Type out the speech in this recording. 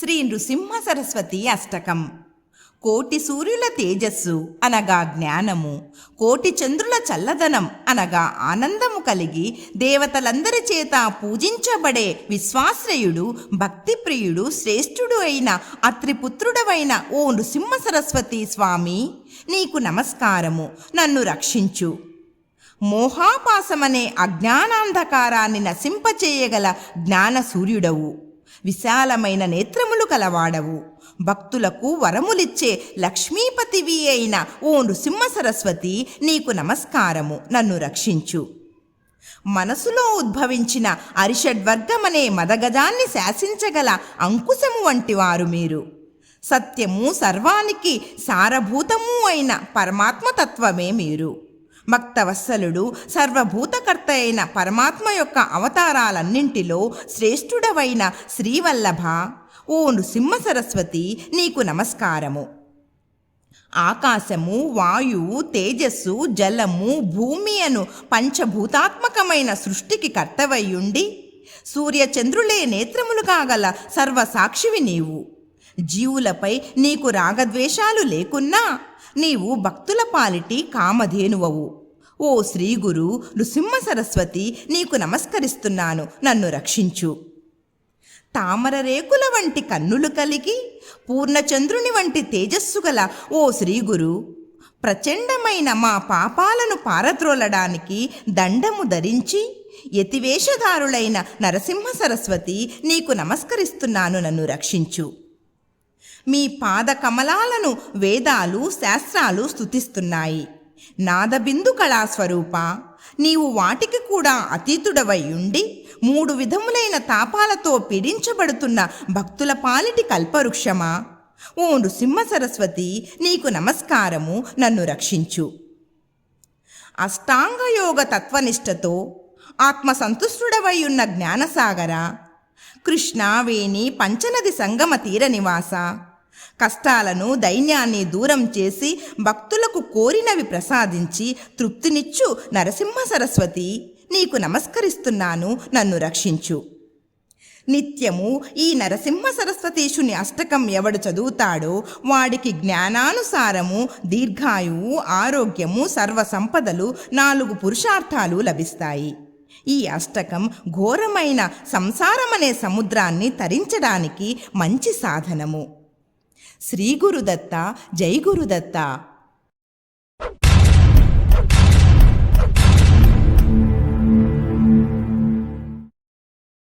శ్రీ నృసింహ సరస్వతి అష్టకం. కోటి సూర్యుల తేజస్సు అనగా జ్ఞానము కోటి చంద్రుల చల్లదనం అనగా ఆనందము కలిగి దేవతలందరి చేత పూజించబడే విశ్వాశ్రయుడు భక్తిప్రియుడు శ్రేష్ఠుడు అయిన అత్రిపుత్రుడవైన ఓ నృసింహ సరస్వతి స్వామి నీకు నమస్కారము నన్ను రక్షించు. మోహాపాసమనే అజ్ఞానాంధకారాన్ని నశింపచేయగల జ్ఞాన సూర్యుడవు విశాలమైన నేత్రములు కలవాడవు. భక్తులకు వరములిచ్చే లక్ష్మీపతివి అయిన ఓ నృసింహ సరస్వతి నీకు నమస్కారము నన్ను రక్షించు. మనసులో ఉద్భవించిన అరిషడ్వర్గమనే మదగజాన్ని శాసించగల అంకుశము వంటివారు మీరు. సత్యము సర్వానికి సారభూతము అయిన పరమాత్మతత్వమే మీరు. భక్తవత్సలుడు సర్వభూతకర్త అయిన పరమాత్మ యొక్క అవతారాలన్నింటిలో శ్రేష్ఠుడవైన శ్రీవల్లభ ఓ నృసింహ సరస్వతి నీకు నమస్కారము. ఆకాశము వాయువు తేజస్సు జలము భూమి అను పంచభూతాత్మకమైన సృష్టికి కర్తవయ్యుండి సూర్యచంద్రులే నేత్రములు కాగల సర్వసాక్షివి నీవు. జీవులపై నీకు రాగద్వేషాలు లేకున్నా నీవు భక్తుల పాలిటి కామధేనువవు. ఓ శ్రీగురు నృసింహ సరస్వతి నీకు నమస్కరిస్తున్నాను నన్ను రక్షించు. తామర రేకుల వంటి కన్నులు కలిగి పూర్ణచంద్రుని వంటి తేజస్సు గల ఓ శ్రీగురు ప్రచండమైన మా పాపాలను పారద్రోలడానికి దండము ధరించి యతివేషధారులైన నరసింహ సరస్వతి నీకు నమస్కరిస్తున్నాను నన్ను రక్షించు. మీ పాద కమలాలను వేదాలు శాస్త్రాలు స్థుతిస్తున్నాయి నాదబిందు కళాస్వరూప. నీవు వాటికి కూడా అతీతుడవై ఉండి మూడు విధములైన తాపాలతో పీడించబడుతున్న భక్తుల పాలిటి కల్పవృక్షమా? ఓ నృసింహ సరస్వతి నీకు నమస్కారము నన్ను రక్షించు. అష్టాంగయోగ తత్వనిష్టతో ఆత్మసంతుష్టుడవై ఉన్న జ్ఞానసాగర కృష్ణావేణి పంచనది సంగమ తీర నివాస కష్టాలను దైన్యాన్ని దూరం చేసి భక్తులకు కోరినవి ప్రసాదించి తృప్తినిచ్చు నరసింహ సరస్వతి. నీకు నమస్కరిస్తున్నాను నన్ను రక్షించు. నిత్యము ఈ నరసింహ సరస్వతీశుని అష్టకం ఎవడు చదువుతాడో వాడికి జ్ఞానానుసారము దీర్ఘాయువు ఆరోగ్యము సర్వసంపదలు నాలుగు పురుషార్థాలు లభిస్తాయి. ఈ అష్టకం ఘోరమైన సంసారమనే సముద్రాన్ని తరించడానికి మంచి సాధనము. శ్రీ గురుదత్త జై గురుదత్త.